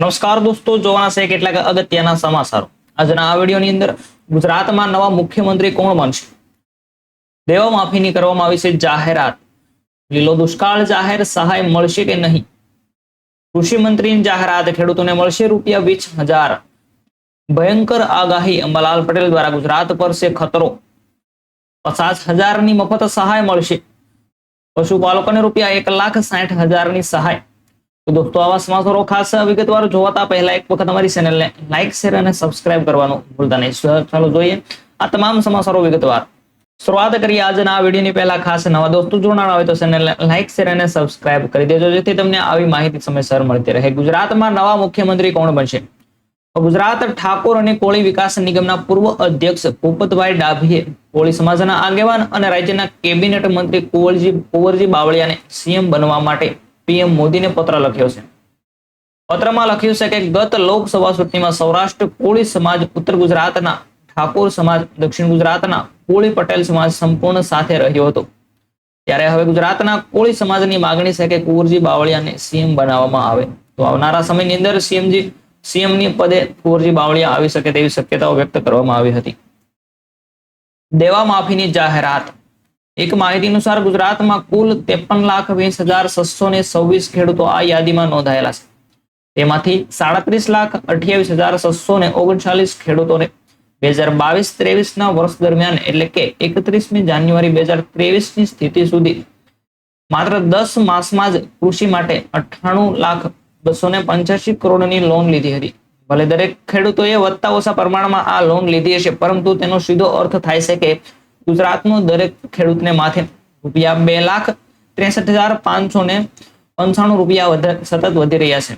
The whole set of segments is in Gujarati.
નમસ્કાર દોસ્તો, જોવાના છે કેટલાક અગત્યના સમાચારો. આજના આ વિડીયોની અંદર ગુજરાતમાં નવા મુખ્યમંત્રી કોણ બનશે? દેવા માફીની કરવામાં આવી છે જાહેરાત. લીલો દુષ્કાળ જાહેર સહાય મળશે કે નહીં? કૃષિ મંત્રીની જાહેરાત ખેડૂતોને મળશે રૂપિયા વીસ હજાર. ભયંકર આગાહી અંબાલાલ પટેલ દ્વારા ગુજરાત પર છે ખતરો. પચાસ હજારની મફત સહાય મળશે. પશુપાલકોને રૂપિયા એક લાખ સાઠ હજારની સહાય. તો દોસ્તો, આવા સમાચારો ખાસ વિગતવાર જોવાતા પહેલા એક વખત અમારી ચેનલને લાઈક શેર અને સબસ્ક્રાઇબ કરવાનું ભૂલતા નહીં. ચાલો જોઈએ આ તમામ સમાચારો વિગતવાર શરૂઆત કરીએ આજના આ વિડીયોની પહેલા ખાસ નવા દોસ્તો જોડાણા હોય તો ચેનલને લાઈક શેર અને સબસ્ક્રાઇબ કરી દેજો, જેથી તમને આવી માહિતી સમયસર મળતી રહે. ગુજરાતમાં નવા મુખ્યમંત્રી કોણ બનશે? ગુજરાત ઠાકોર અને કોળી વિકાસ નિગમના પૂર્વ અધ્યક્ષ ભૂપતભાઈ ડાભીએ કોળી સમાજના આગેવાન અને રાજ્યના કેબિનેટ મંત્રી કુંવરજી કુંવરજી બાવળિયાને સીએમ બનવા માટે પીએમ મોદીને પત્ર લખ્યો છે. પત્રમાં લખ્યું છે કે ગત લોકસભા ચૂંટણીમાં સૌરાષ્ટ્ર, કોળી સમાજ, ઉત્તર ગુજરાતના ઠાકોર સમાજ, દક્ષિણ ગુજરાતના કોળી પટેલ સમાજ સંપૂર્ણ સાથે રહ્યો હતો. ત્યારે હવે ગુજરાતના કોળી સમાજની માગણી છે કે કુંવરજી બાવળિયાને સીએમ બનાવવામાં આવે. તો આવનારા સમયની અંદર સીએમજી, સીએમની પદે કુંવરજી બાવળિયા આવી શકે તેવી શક્યતાઓ વ્યક્ત કરવામાં આવી હતી. દેવા માફીની જાહેરાત. એક માહિતી અનુસાર ગુજરાતમાં કુલ ત્રેપન લાખ વીસ હજાર છસો ને છવ્વીસ ખેડૂતો આ યાદીમાં નોંધાયેલા છે. તેમાંથી સાડત્રીસ લાખ અઠ્યાવીસ હજાર છસો ને ઓગણચાલીસ ખેડૂતોને બે હજાર બાવીસ ત્રેવીસના વર્ષ દરમિયાન એટલે કે એકત્રીસમી જાન્યુઆરી બે હજાર ત્રેવીસની સ્થિતિ સુધી માત્ર દસ માસમાં જ કૃષિ માટે અઠ્ઠાણું લાખ બસો ને પંચ્યાસી કરોડની લોન લીધી હતી. ભલે દરેક ખેડૂતોએ વધતા ઓછા પ્રમાણમાં આ લોન લીધી હશે, પરંતુ તેનો સીધો અર્થ થાય છે કે ગુજરાતનો દરેક ખેડૂતને માથે રૂપિયા બે લાખ ત્રેસઠ હજાર પાંચસો ને પંચાણું રૂપિયા સતત વધી રહ્યા છે.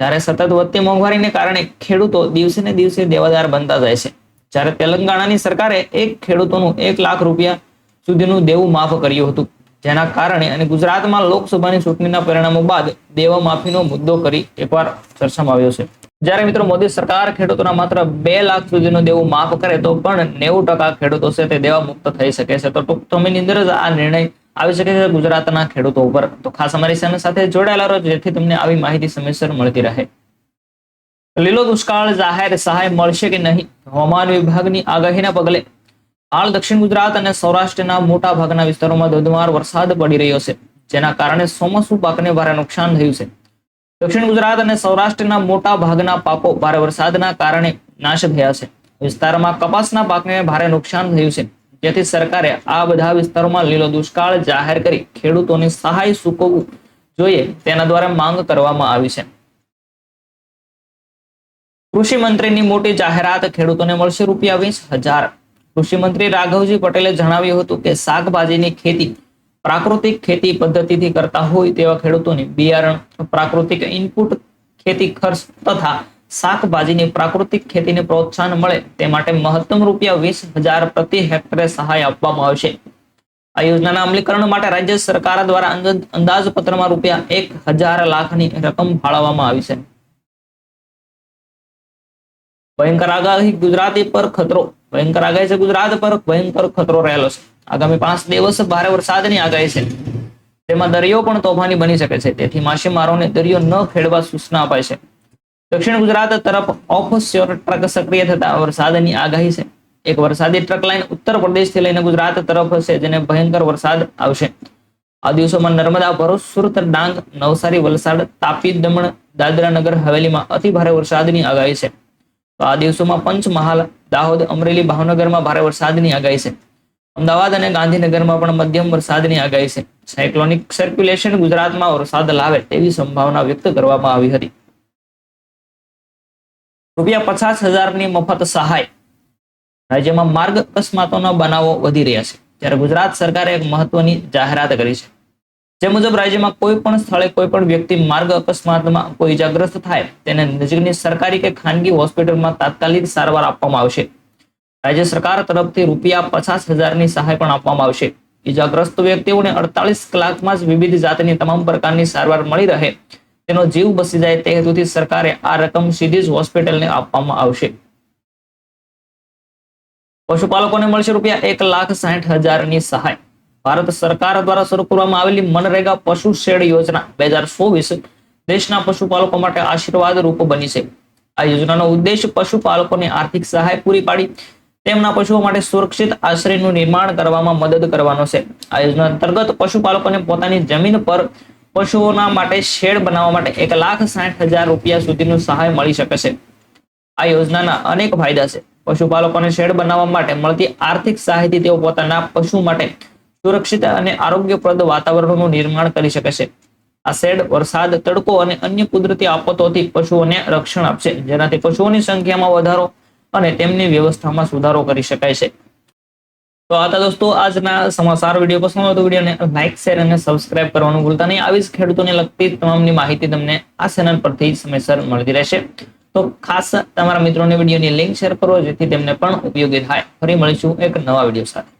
જ્યારે સતત વધતી મોંઘવારીને કારણે ખેડૂતો દિવસે ને દિવસે દેવાદાર બનતા જાય છે. જ્યારે તેલંગાણાની સરકારે એક ખેડૂતોનું એક લાખ રૂપિયા સુધીનું દેવું માફ કર્યું હતું. જેના કારણે અને ગુજરાતમાં લોકસભાની ચૂંટણીના પરિણામો બાદ દેવા માફીનો મુદ્દો કરી એકવાર ચર્ચામાં આવ્યો છે. જ્યારે મિત્રો મોદી સરકાર ખેડૂતોના માત્ર બે લાખ સુધીનું દેવું માફ કરે તો પણ નેવું ટકા ખેડૂતો છે તે દેવા મુક્ત થઈ શકે છે. તો ટૂંક સમયની અંદર જ આ નિર્ણય આવી શકે છે ગુજરાતના ખેડૂતો ઉપર. તો ખાસ અમારી સાથે જોડાયેલા રહો, જેથી તમને આવી માહિતી સમયસર મળતી રહે. લીલો દુષ્કાળ જાહેર સહાય મળશે કે નહીં? હવામાન વિભાગની આગાહીના પગલે હાલ દક્ષિણ ગુજરાત અને સૌરાષ્ટ્રના મોટા ભાગના વિસ્તારોમાં ધોધમાર વરસાદ પડી રહ્યો છે, જેના કારણે ચોમાસુ પાકને ભારે નુકસાન થયું છે? દક્ષિણ ગુજરાત અને સૌરાષ્ટ્રના મોટા ભાગના પાકો ભારે વરસાદના કારણે નાશ થયા છે. વિસ્તારમાં કપાસના પાકને ભારે નુકસાન થયું છે. જેથી સરકારે આ બધા વિસ્તારોમાં લીલો દુષ્કાળ જાહેર કરી ખેડૂતોની સહાય ચૂકવવું જોઈએ તેના દ્વારા માંગ કરવામાં આવી છે. કૃષિ મંત્રીની મોટી જાહેરાત ખેડૂતોને મળશે રૂપિયા વીસ હજાર. કૃષિ મંત્રી રાઘવજી પટેલે જણાવ્યું હતું કે શાકભાજીની ખેતી પ્રાકૃતિક ખેતી પદ્ધતિથી કરતા હોય તેવા ખેડૂતોને બિયારણ, પ્રાકૃતિક ઇનપુટ ખેતી ખર્ચ તથા શાકભાજીની પ્રાકૃતિક ખેતીને પ્રોત્સાહન મળે તે માટે મહત્તમ રૂપિયા વીસ પ્રતિ હેક્ટરે સહાય આપવામાં આવશે. આ યોજનાના અમલીકરણ માટે રાજ્ય સરકાર દ્વારા અંદાજપત્રમાં રૂપિયા એક હજાર લાખની રકમ ફાળવવામાં આવી છે. ભયંકર આગાહી ગુજરાતી પર ખતરો ભયંકર આગાહી છે ગુજરાત પર. ભયંકર ખતરો રહેલો છે. આગામી પાંચ દિવસ ભારે વરસાદની આગાહી છે. તેમાં દરિયો પણ તોફાની બની શકે છે. તેથી માછીમારોને દરિયો ન ખેડવા સૂચના અપાય છે. દક્ષિણ ગુજરાત તરફ ઓફ ટ્રક સક્રિય થતા વરસાદની આગાહી છે. એક વરસાદી ટ્રક લાઇન ઉત્તર પ્રદેશથી લઈને ગુજરાત તરફ છે જેને ભયંકર વરસાદ આવશે. આ દિવસોમાં નર્મદા, ભરૂચ, સુરત, ડાંગ, નવસારી, વલસાડ, તાપી, દમણ, દાદરા નગર હવેલીમાં અતિ ભારે વરસાદની આગાહી છે. આ દિવસોમાં પંચમહાલ દાહોદ અમરેલી ભાવનગરમાં ભારે વરસાદની આગાહી છે. અમદાવાદ અને ગાંધીનગરમાં પણ મધ્યમ વરસાદની આગાહી છે. સાયક્લોનિક સર્ક્યુલેશન ગુજરાતમાં વરસાદ લાવે તેવી સંભાવના વ્યક્ત કરવામાં આવી હતી. રૂપિયા પચાસ હજારની મફત સહાય. રાજ્યમાં માર્ગ અકસ્માતોના બનાવો વધી રહ્યા છે. ત્યારે ગુજરાત સરકારે એક મહત્વની જાહેરાત કરી છે. જે મુજબ રાજ્યમાં કોઈ પણ સ્થળે કોઈ પણ વ્યક્તિ માર્ગ અકસ્માતમાં કોઈ ઇજાગ્રસ્ત થાય, તેને નજીકની સરકારી કે ખાનગી હોસ્પિટલમાં તાત્કાલિક સારવાર આપવામાં આવશે. રાજ્ય સરકાર તરફથી રૂપિયા પચાસ હજારની સહાય પણ આપવામાં આવશે. ઇજાગ્રસ્ત વ્યક્તિઓને અડતાલીસ કલાકમાં જ વિવિધ જાતની તમામ પ્રકારની સારવાર મળી રહે. તેનો જીવ બસી જાય તે હેતુથી સરકારે આ રકમ સીધી જ હોસ્પિટલને આપવામાં આવશે. પશુપાલકોને મળશે રૂપિયા એક લાખ સાઠ હજારની સહાય. ભારત સરકાર દ્વારા શરૂ કરવામાં આવેલી મનરેગા પશુ શેડ યોજના બે હજાર ચોવીસ દેશના પશુપાલકો માટે આશીર્વાદ રૂપ બની છે. આ યોજનાનો ઉદ્દેશ પશુપાલકોને આર્થિક સહાય પૂરી પાડી, તેમના પશુઓ માટે સુરક્ષિત આશ્રયનું નિર્માણ કરવામાં મદદ કરવાનો છે. આ યોજના અંતર્ગત પશુપાલકોને પોતાની જમીન પર પશુઓના માટે શેડ બનાવવા માટે એક લાખ સાઠ હજાર રૂપિયા સુધીનું સહાય મળી શકે છે. આ યોજનાના અનેક ફાયદા છે. પશુપાલકોને શેડ બનાવવા માટે મળતી આર્થિક સહાયથી તેઓ પોતાના પશુ માટે સુરક્ષિત અને આરોગ્યપ્રદ વાતાવરણનું નિર્માણ કરી શકે છે. આ શેડ વરસાદ, તડકો અને અન્ય કુદરતી આફતોથી પશુઓને રક્ષણ આપશે, જેનાથી પશુઓની સંખ્યામાં વધારો અને તેમની વ્યવસ્થામાં સુધારો કરી શકાય છે. તો આ હતા દોસ્તો આજના સમાચાર. વીડિયો પસંદ હોય વિડીયોને લાઇક શેર અને સબસ્ક્રાઇબ કરવાનું ભૂલતા નહીં. આવી જ ખેડૂતોને લગતી તમામની માહિતી તમને આ ચેનલ પરથી સમયસર મળતી રહેશે. તો ખાસ તમારા મિત્રોને વિડીયોની લિંક શેર કરો, જેથી તેમને પણ ઉપયોગી થાય. ફરી મળીશું એક નવા વીડિયો સાથે.